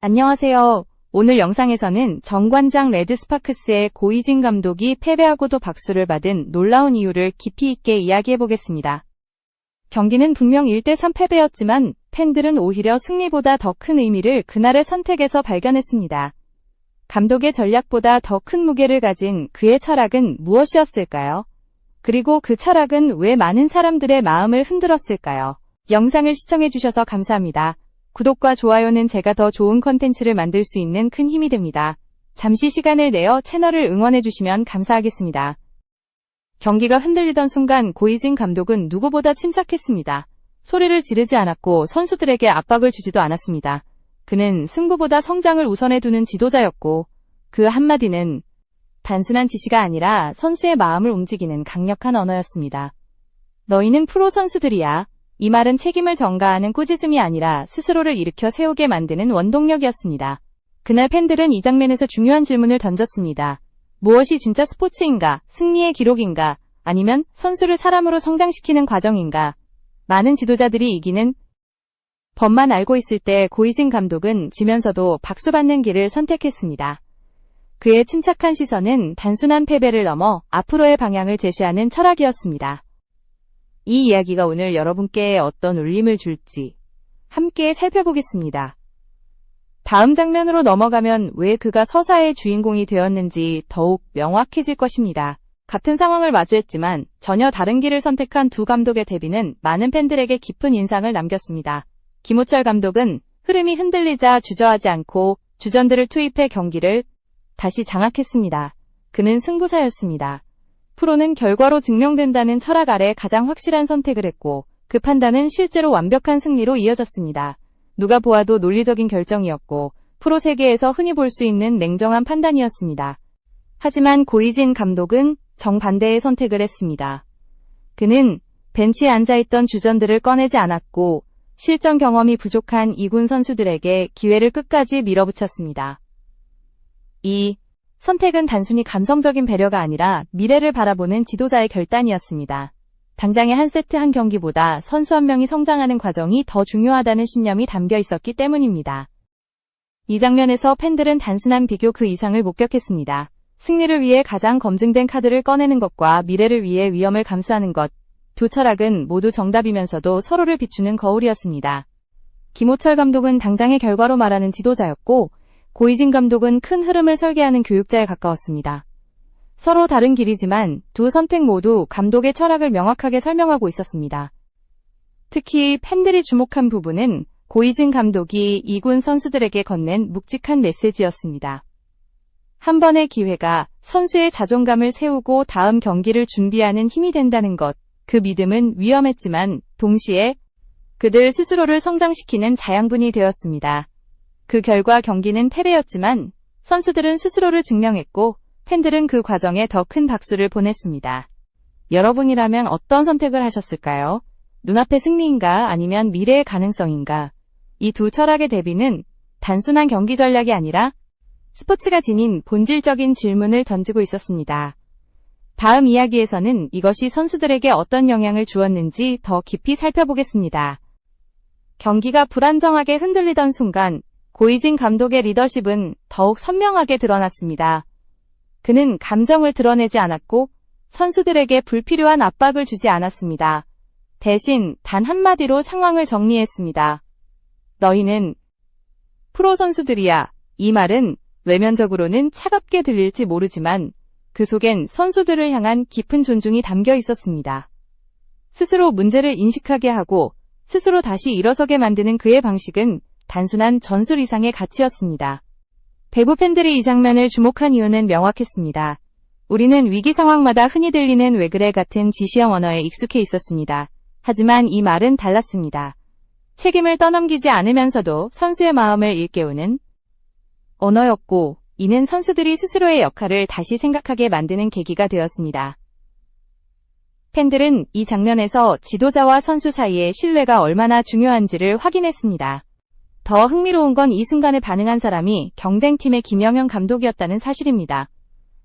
안녕하세요. 오늘 영상에서는 정관장 레드스파크스의 고이진 감독이 패배하고도 박수를 받은 놀라운 이유를 깊이 있게 이야기해보겠습니다. 경기는 분명 1대3 패배였지만 팬들은 오히려 승리보다 더 큰 의미를 그날의 선택에서 발견했습니다. 감독의 전략보다 더 큰 무게를 가진 그의 철학은 무엇이었을까요? 그리고 그 철학은 왜 많은 사람들의 마음을 흔들었을까요? 영상을 시청해주셔서 감사합니다. 구독과 좋아요는 제가 더 좋은 컨텐츠를 만들 수 있는 큰 힘이 됩니다. 잠시 시간을 내어 채널을 응원해주시면 감사하겠습니다. 경기가 흔들리던 순간 고이진 감독은 누구보다 침착했습니다. 소리를 지르지 않았고 선수들에게 압박을 주지도 않았습니다. 그는 승부보다 성장을 우선해 두는 지도자였고 그 한마디는 단순한 지시가 아니라 선수의 마음을 움직이는 강력한 언어였습니다. 너희는 프로 선수들이야. 이 말은 책임을 전가하는 꾸짖음이 아니라 스스로를 일으켜 세우게 만드는 원동력이었습니다. 그날 팬들은 이 장면에서 중요한 질문을 던졌습니다. 무엇이 진짜 스포츠인가? 승리의 기록인가? 아니면 선수를 사람으로 성장시키는 과정인가? 많은 지도자들이 이기는 법만 알고 있을 때 고이진 감독은 지면서도 박수받는 길을 선택했습니다. 그의 침착한 시선은 단순한 패배를 넘어 앞으로의 방향을 제시하는 철학이었습니다. 이 이야기가 오늘 여러분께 어떤 울림을 줄지 함께 살펴보겠습니다. 다음 장면으로 넘어가면 왜 그가 서사의 주인공이 되었는지 더욱 명확해질 것입니다. 같은 상황을 마주했지만 전혀 다른 길을 선택한 두 감독의 데뷔는 많은 팬들에게 깊은 인상을 남겼습니다. 김호철 감독은 흐름이 흔들리자 주저하지 않고 주전들을 투입해 경기를 다시 장악했습니다. 그는 승부사였습니다. 프로는 결과로 증명된다는 철학 아래 가장 확실한 선택을 했고 그 판단은 실제로 완벽한 승리로 이어졌습니다. 누가 보아도 논리적인 결정이었고 프로 세계에서 흔히 볼 수 있는 냉정한 판단이었습니다. 하지만 고이진 감독은 정반대의 선택을 했습니다. 그는 벤치에 앉아있던 주전들을 꺼내지 않았고 실전 경험이 부족한 이군 선수들에게 기회를 끝까지 밀어붙였습니다. 이 선택은 단순히 감성적인 배려가 아니라 미래를 바라보는 지도자의 결단이었습니다. 당장의 한 세트 한 경기보다 선수 한 명이 성장하는 과정이 더 중요하다는 신념이 담겨 있었기 때문입니다. 이 장면에서 팬들은 단순한 비교 그 이상을 목격했습니다. 승리를 위해 가장 검증된 카드를 꺼내는 것과 미래를 위해 위험을 감수하는 것. 두 철학은 모두 정답이면서도 서로를 비추는 거울이었습니다. 김호철 감독은 당장의 결과로 말하는 지도자였고, 고이진 감독은 큰 흐름을 설계하는 교육자에 가까웠습니다. 서로 다른 길이지만 두 선택 모두 감독의 철학을 명확하게 설명하고 있었습니다. 특히 팬들이 주목한 부분은 고이진 감독이 이군 선수들에게 건넨 묵직한 메시지였습니다. 한 번의 기회가 선수의 자존감을 세우고 다음 경기를 준비하는 힘이 된다는 것. 그 믿음은 위험했지만 동시에 그들 스스로를 성장시키는 자양분이 되었습니다. 그 결과 경기는 패배였지만 선수들은 스스로를 증명했고 팬들은 그 과정에 더 큰 박수를 보냈습니다. 여러분이라면 어떤 선택을 하셨을까요? 눈앞의 승리인가 아니면 미래의 가능성인가? 이 두 철학의 대비는 단순한 경기 전략이 아니라 스포츠가 지닌 본질적인 질문을 던지고 있었습니다. 다음 이야기에서는 이것이 선수들에게 어떤 영향을 주었는지 더 깊이 살펴보겠습니다. 경기가 불안정하게 흔들리던 순간 고이진 감독의 리더십은 더욱 선명하게 드러났습니다. 그는 감정을 드러내지 않았고 선수들에게 불필요한 압박을 주지 않았습니다. 대신 단 한마디로 상황을 정리했습니다. 너희는 프로 선수들이야. 이 말은 외면적으로는 차갑게 들릴지 모르지만 그 속엔 선수들을 향한 깊은 존중이 담겨 있었습니다. 스스로 문제를 인식하게 하고 스스로 다시 일어서게 만드는 그의 방식은 단순한 전술 이상의 가치였습니다. 배구 팬들이 이 장면을 주목한 이유는 명확했습니다. 우리는 위기 상황마다 흔히 들리는 왜 그래 같은 지시형 언어에 익숙해 있었습니다. 하지만 이 말은 달랐습니다. 책임을 떠넘기지 않으면서도 선수의 마음을 일깨우는 언어였고, 이는 선수들이 스스로의 역할을 다시 생각하게 만드는 계기가 되었습니다. 팬들은 이 장면에서 지도자와 선수 사이의 신뢰가 얼마나 중요한지를 확인했습니다. 더 흥미로운 건 이 순간에 반응한 사람이 경쟁팀의 김영현 감독이었다는 사실입니다.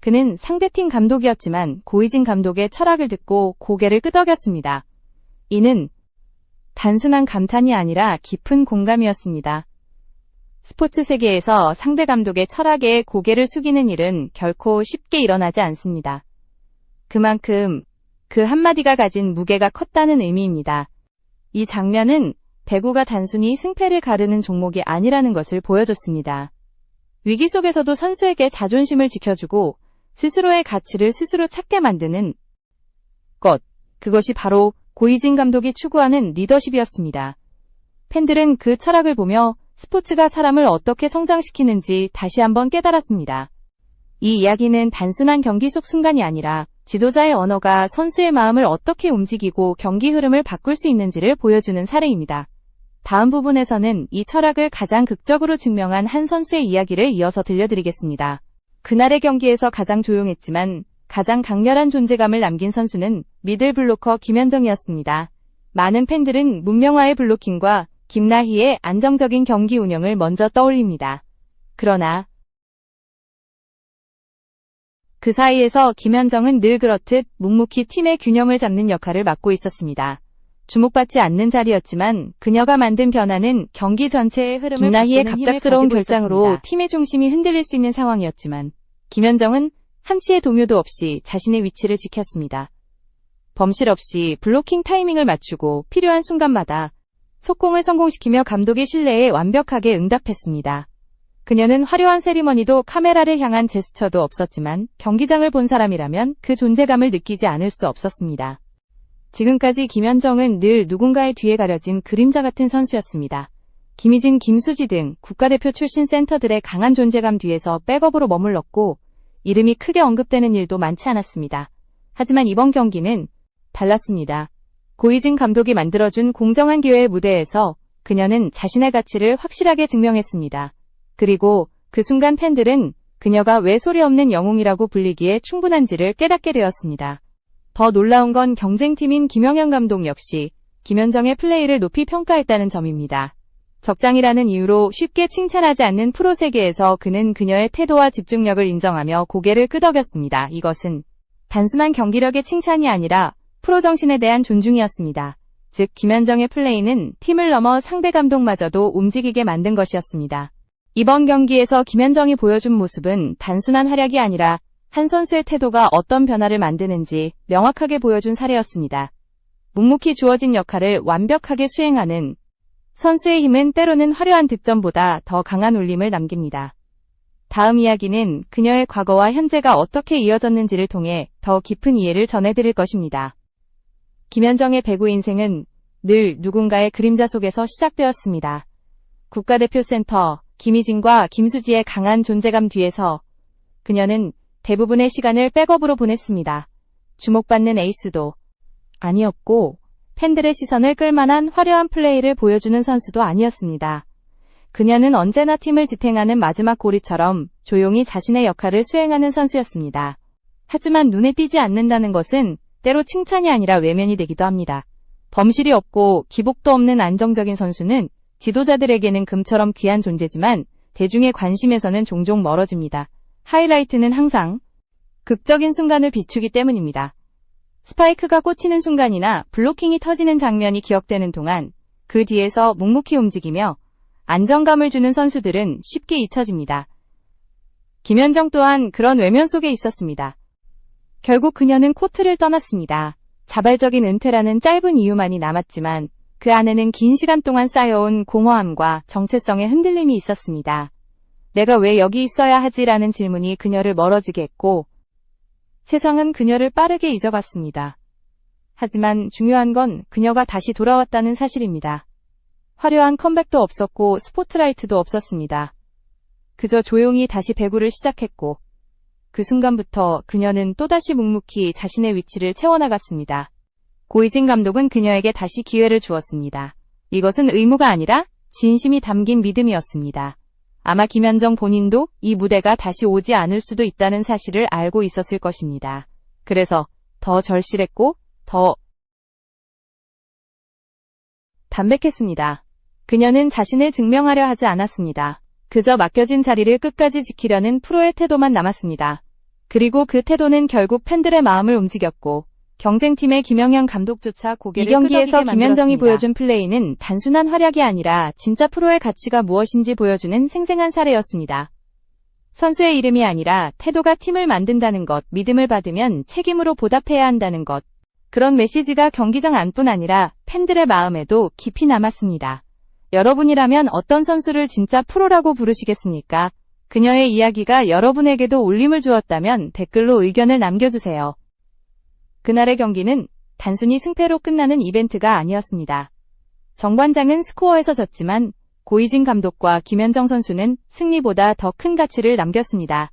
그는 상대팀 감독이었지만 고이진 감독의 철학을 듣고 고개를 끄덕였습니다. 이는 단순한 감탄이 아니라 깊은 공감이었습니다. 스포츠 세계에서 상대 감독의 철학에 고개를 숙이는 일은 결코 쉽게 일어나지 않습니다. 그만큼 그 한마디가 가진 무게가 컸다는 의미입니다. 이 장면은 배구가 단순히 승패를 가르는 종목이 아니라는 것을 보여줬습니다. 위기 속에서도 선수에게 자존심을 지켜주고 스스로의 가치를 스스로 찾게 만드는 것. 그것이 바로 고이진 감독이 추구하는 리더십이었습니다. 팬들은 그 철학을 보며 스포츠가 사람을 어떻게 성장시키는지 다시 한번 깨달았습니다. 이 이야기는 단순한 경기 속 순간이 아니라 지도자의 언어가 선수의 마음을 어떻게 움직이고 경기 흐름을 바꿀 수 있는지를 보여주는 사례입니다. 다음 부분에서는 이 철학을 가장 극적으로 증명한 한 선수의 이야기를 이어서 들려드리겠습니다. 그날의 경기에서 가장 조용했지만 가장 강렬한 존재감을 남긴 선수는 미들 블로커 김현정이었습니다. 많은 팬들은 문명화의 블로킹과 김나희의 안정적인 경기 운영을 먼저 떠올립니다. 그러나 그 사이에서 김현정은 늘 그렇듯 묵묵히 팀의 균형을 잡는 역할을 맡고 있었습니다. 주목받지 않는 자리였지만 그녀가 만든 변화는 경기 전체의 흐름을 김나희의 갑작스러운 결정으로 있었습니다. 팀의 중심이 흔들릴 수 있는 상황이었지만 김현정은 한치의 동요도 없이 자신의 위치를 지켰습니다. 범실 없이 블로킹 타이밍을 맞추고 필요한 순간마다 속공을 성공시키며 감독의 신뢰에 완벽하게 응답했습니다. 그녀는 화려한 세리머니도 카메라를 향한 제스처도 없었지만 경기장을 본 사람이라면 그 존재감을 느끼지 않을 수 없었습니다. 지금까지 김현정은 늘 누군가의 뒤에 가려진 그림자 같은 선수였습니다. 김희진, 김수지 등 국가대표 출신 센터들의 강한 존재감 뒤에서 백업으로 머물렀고 이름이 크게 언급되는 일도 많지 않았습니다. 하지만 이번 경기는 달랐습니다. 고이진 감독이 만들어준 공정한 기회의 무대에서 그녀는 자신의 가치를 확실하게 증명했습니다. 그리고 그 순간 팬들은 그녀가 왜 소리 없는 영웅이라고 불리기에 충분한지를 깨닫게 되었습니다. 더 놀라운 건 경쟁팀인 김영현 감독 역시 김현정의 플레이를 높이 평가했다는 점입니다. 적장이라는 이유로 쉽게 칭찬하지 않는 프로 세계에서 그는 그녀의 태도와 집중력을 인정하며 고개를 끄덕였습니다. 이것은 단순한 경기력의 칭찬이 아니라 프로 정신에 대한 존중이었습니다. 즉, 김현정의 플레이는 팀을 넘어 상대 감독마저도 움직이게 만든 것이었습니다. 이번 경기에서 김현정이 보여준 모습은 단순한 활약이 아니라 한 선수의 태도가 어떤 변화를 만드는지 명확하게 보여준 사례였습니다. 묵묵히 주어진 역할을 완벽하게 수행하는 선수의 힘은 때로는 화려한 득점보다 더 강한 울림을 남깁니다. 다음 이야기는 그녀의 과거와 현재가 어떻게 이어졌는지를 통해 더 깊은 이해를 전해드릴 것입니다. 김현정의 배구 인생은 늘 누군가의 그림자 속에서 시작되었습니다. 국가대표 센터 김희진과 김수지의 강한 존재감 뒤에서 그녀는 대부분의 시간을 백업으로 보냈습니다. 주목받는 에이스도 아니었고 팬들의 시선을 끌만한 화려한 플레이를 보여주는 선수도 아니었습니다. 그녀는 언제나 팀을 지탱하는 마지막 고리처럼 조용히 자신의 역할을 수행하는 선수였습니다. 하지만 눈에 띄지 않는다는 것은 때로 칭찬이 아니라 외면이 되기도 합니다. 범실이 없고 기복도 없는 안정적인 선수는 지도자들에게는 금처럼 귀한 존재지만 대중의 관심에서는 종종 멀어집니다. 하이라이트는 항상 극적인 순간을 비추기 때문입니다. 스파이크가 꽂히는 순간이나 블로킹이 터지는 장면이 기억되는 동안 그 뒤에서 묵묵히 움직이며 안정감을 주는 선수들은 쉽게 잊혀집니다. 김현정 또한 그런 외면 속에 있었습니다. 결국 그녀는 코트를 떠났습니다. 자발적인 은퇴라는 짧은 이유만이 남았지만 그 안에는 긴 시간 동안 쌓여온 공허함과 정체성의 흔들림이 있었습니다. 내가 왜 여기 있어야 하지라는 질문이 그녀를 멀어지게 했고 세상은 그녀를 빠르게 잊어갔습니다. 하지만 중요한 건 그녀가 다시 돌아왔다는 사실입니다. 화려한 컴백도 없었고 스포트라이트도 없었습니다. 그저 조용히 다시 배구를 시작했고 그 순간부터 그녀는 또다시 묵묵히 자신의 위치를 채워나갔습니다. 고이진 감독은 그녀에게 다시 기회를 주었습니다. 이것은 의무가 아니라 진심이 담긴 믿음이었습니다. 아마 김현정 본인도 이 무대가 다시 오지 않을 수도 있다는 사실을 알고 있었을 것입니다. 그래서 더 절실했고 더 담백했습니다. 그녀는 자신을 증명하려 하지 않았습니다. 그저 맡겨진 자리를 끝까지 지키려는 프로의 태도만 남았습니다. 그리고 그 태도는 결국 팬들의 마음을 움직였고 경쟁팀의 김영현 감독조차 고개를 이 경기에서 경기에서 김현정이 보여준 플레이는 단순한 활약이 아니라 진짜 프로의 가치가 무엇인지 보여주는 생생한 사례였습니다. 선수의 이름이 아니라 태도가 팀을 만든다는 것, 믿음을 받으면 책임으로 보답해야 한다는 것. 그런 메시지가 경기장 안뿐 아니라 팬들의 마음에도 깊이 남았습니다. 여러분이라면 어떤 선수를 진짜 프로라고 부르시겠습니까? 그녀의 이야기가 여러분에게도 울림을 주었다면 댓글로 의견을 남겨주세요. 그날의 경기는 단순히 승패로 끝나는 이벤트가 아니었습니다. 정관장은 스코어에서 졌지만 고이진 감독과 김현정 선수는 승리보다 더 큰 가치를 남겼습니다.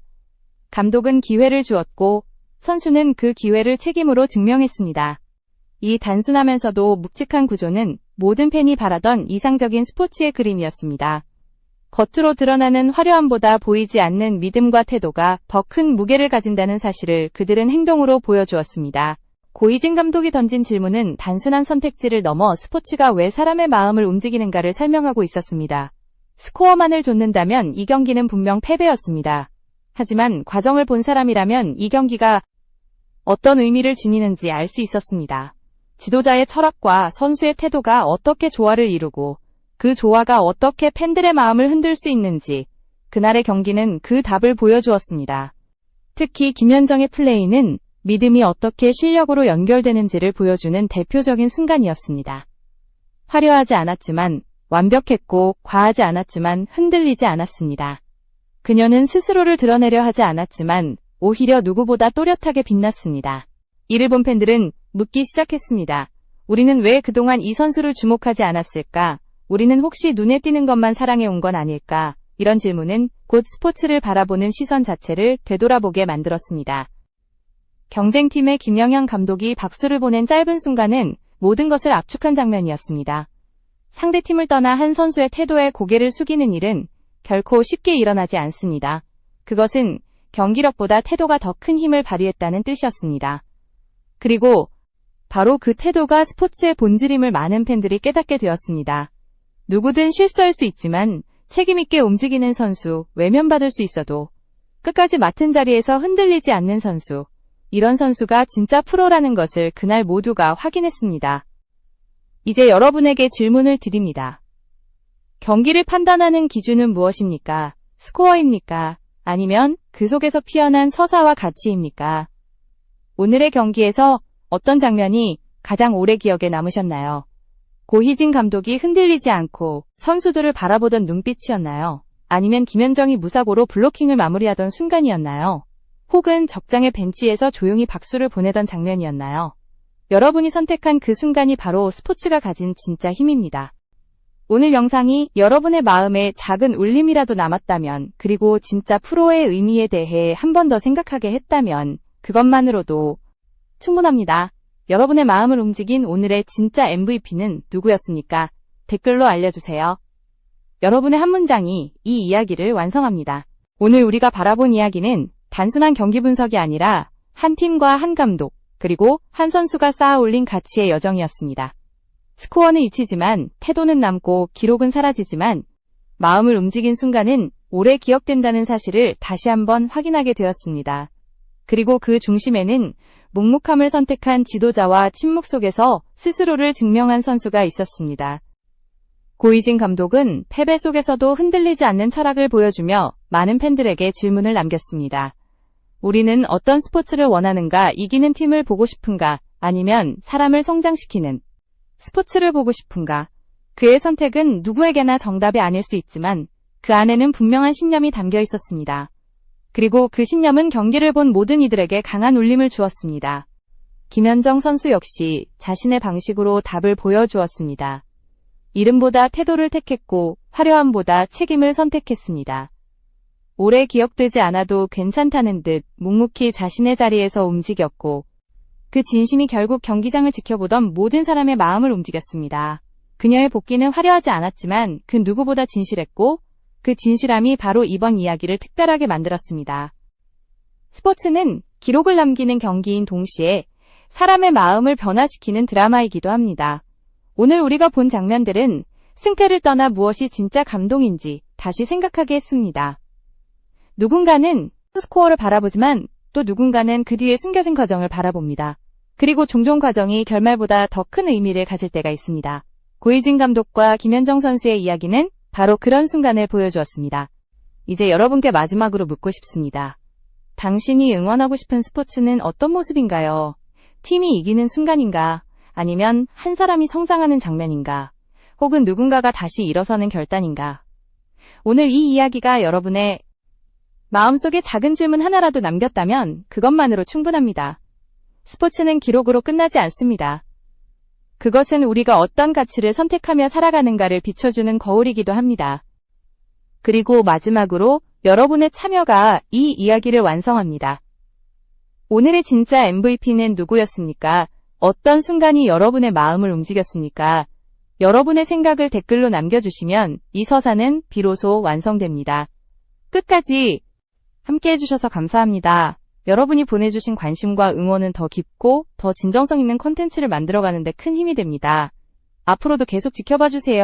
감독은 기회를 주었고 선수는 그 기회를 책임으로 증명했습니다. 이 단순하면서도 묵직한 구조는 모든 팬이 바라던 이상적인 스포츠의 그림이었습니다. 겉으로 드러나는 화려함보다 보이지 않는 믿음과 태도가 더 큰 무게를 가진다는 사실을 그들은 행동으로 보여주었습니다. 고이진 감독이 던진 질문은 단순한 선택지를 넘어 스포츠가 왜 사람의 마음을 움직이는가를 설명하고 있었습니다. 스코어만을 줬는다면 이 경기는 분명 패배였습니다. 하지만 과정을 본 사람이라면 이 경기가 어떤 의미를 지니는지 알 수 있었습니다. 지도자의 철학과 선수의 태도가 어떻게 조화를 이루고 그 조화가 어떻게 팬들의 마음을 흔들 수 있는지 그날의 경기는 그 답을 보여주었습니다. 특히 김현정의 플레이는 믿음이 어떻게 실력으로 연결되는지를 보여주는 대표적인 순간이었습니다. 화려하지 않았지만 완벽했고 과하지 않았지만 흔들리지 않았습니다. 그녀는 스스로를 드러내려 하지 않았지만 오히려 누구보다 또렷하게 빛났습니다. 이를 본 팬들은 묻기 시작했습니다. 우리는 왜 그동안 이 선수를 주목하지 않았을까? 우리는 혹시 눈에 띄는 것만 사랑해 온 건 아닐까? 이런 질문은 곧 스포츠를 바라보는 시선 자체를 되돌아보게 만들었습니다. 경쟁팀의 김영현 감독이 박수를 보낸 짧은 순간은 모든 것을 압축한 장면이었습니다. 상대팀을 떠나 한 선수의 태도에 고개를 숙이는 일은 결코 쉽게 일어나지 않습니다. 그것은 경기력보다 태도가 더 큰 힘을 발휘했다는 뜻이었습니다. 그리고 바로 그 태도가 스포츠의 본질임을 많은 팬들이 깨닫게 되었습니다. 누구든 실수할 수 있지만 책임있게 움직이는 선수, 외면받을 수 있어도 끝까지 맡은 자리에서 흔들리지 않는 선수, 이런 선수가 진짜 프로라는 것을 그날 모두가 확인했습니다. 이제 여러분에게 질문을 드립니다. 경기를 판단하는 기준은 무엇입니까? 스코어입니까? 아니면 그 속에서 피어난 서사와 가치입니까? 오늘의 경기에서 어떤 장면이 가장 오래 기억에 남으셨나요? 고희진 감독이 흔들리지 않고 선수들을 바라보던 눈빛이었나요? 아니면 김현정이 무사고로 블로킹을 마무리하던 순간이었나요? 혹은 적장의 벤치에서 조용히 박수를 보내던 장면이었나요? 여러분이 선택한 그 순간이 바로 스포츠가 가진 진짜 힘입니다. 오늘 영상이 여러분의 마음에 작은 울림이라도 남았다면, 그리고 진짜 프로의 의미에 대해 한 번 더 생각하게 했다면, 그것만으로도 충분합니다. 여러분의 마음을 움직인 오늘의 진짜 MVP는 누구였습니까? 댓글로 알려주세요. 여러분의 한 문장이 이 이야기를 완성합니다. 오늘 우리가 바라본 이야기는 단순한 경기 분석이 아니라 한 팀과 한 감독, 그리고 한 선수가 쌓아 올린 가치의 여정이었습니다. 스코어는 잊히지만 태도는 남고 기록은 사라지지만 마음을 움직인 순간은 오래 기억된다는 사실을 다시 한번 확인하게 되었습니다. 그리고 그 중심에는 묵묵함을 선택한 지도자와 침묵 속에서 스스로를 증명한 선수가 있었습니다. 고이진 감독은 패배 속에서도 흔들리지 않는 철학을 보여주며 많은 팬들에게 질문을 남겼습니다. 우리는 어떤 스포츠를 원하는가, 이기는 팀을 보고 싶은가, 아니면 사람을 성장시키는 스포츠를 보고 싶은가. 그의 선택은 누구에게나 정답이 아닐 수 있지만 그 안에는 분명한 신념이 담겨 있었습니다. 그리고 그 신념은 경기를 본 모든 이들에게 강한 울림을 주었습니다. 김현정 선수 역시 자신의 방식으로 답을 보여주었습니다. 이름보다 태도를 택했고 화려함보다 책임을 선택했습니다. 오래 기억되지 않아도 괜찮다는 듯 묵묵히 자신의 자리에서 움직였고 그 진심이 결국 경기장을 지켜보던 모든 사람의 마음을 움직였습니다. 그녀의 복귀는 화려하지 않았지만 그 누구보다 진실했고 그 진실함이 바로 이번 이야기를 특별하게 만들었습니다. 스포츠는 기록을 남기는 경기인 동시에 사람의 마음을 변화시키는 드라마이기도 합니다. 오늘 우리가 본 장면들은 승패를 떠나 무엇이 진짜 감동인지 다시 생각하게 했습니다. 누군가는 스코어를 바라보지만 또 누군가는 그 뒤에 숨겨진 과정을 바라봅니다. 그리고 종종 과정이 결말보다 더 큰 의미를 가질 때가 있습니다. 고이진 감독과 김현정 선수의 이야기는 바로 그런 순간을 보여주었습니다. 이제 여러분께 마지막으로 묻고 싶습니다. 당신이 응원하고 싶은 스포츠는 어떤 모습인가요? 팀이 이기는 순간인가? 아니면 한 사람이 성장하는 장면인가? 혹은 누군가가 다시 일어서는 결단인가? 오늘 이 이야기가 여러분의 마음속에 작은 질문 하나라도 남겼다면 그것만으로 충분합니다. 스포츠는 기록으로 끝나지 않습니다. 그것은 우리가 어떤 가치를 선택하며 살아가는가를 비춰주는 거울이기도 합니다. 그리고 마지막으로 여러분의 참여가 이 이야기를 완성합니다. 오늘의 진짜 MVP는 누구였습니까? 어떤 순간이 여러분의 마음을 움직였습니까? 여러분의 생각을 댓글로 남겨주시면 이 서사는 비로소 완성됩니다. 끝까지 함께 해주셔서 감사합니다. 여러분이 보내주신 관심과 응원은 더 깊고 더 진정성 있는 콘텐츠를 만들어가는 데 큰 힘이 됩니다. 앞으로도 계속 지켜봐 주세요.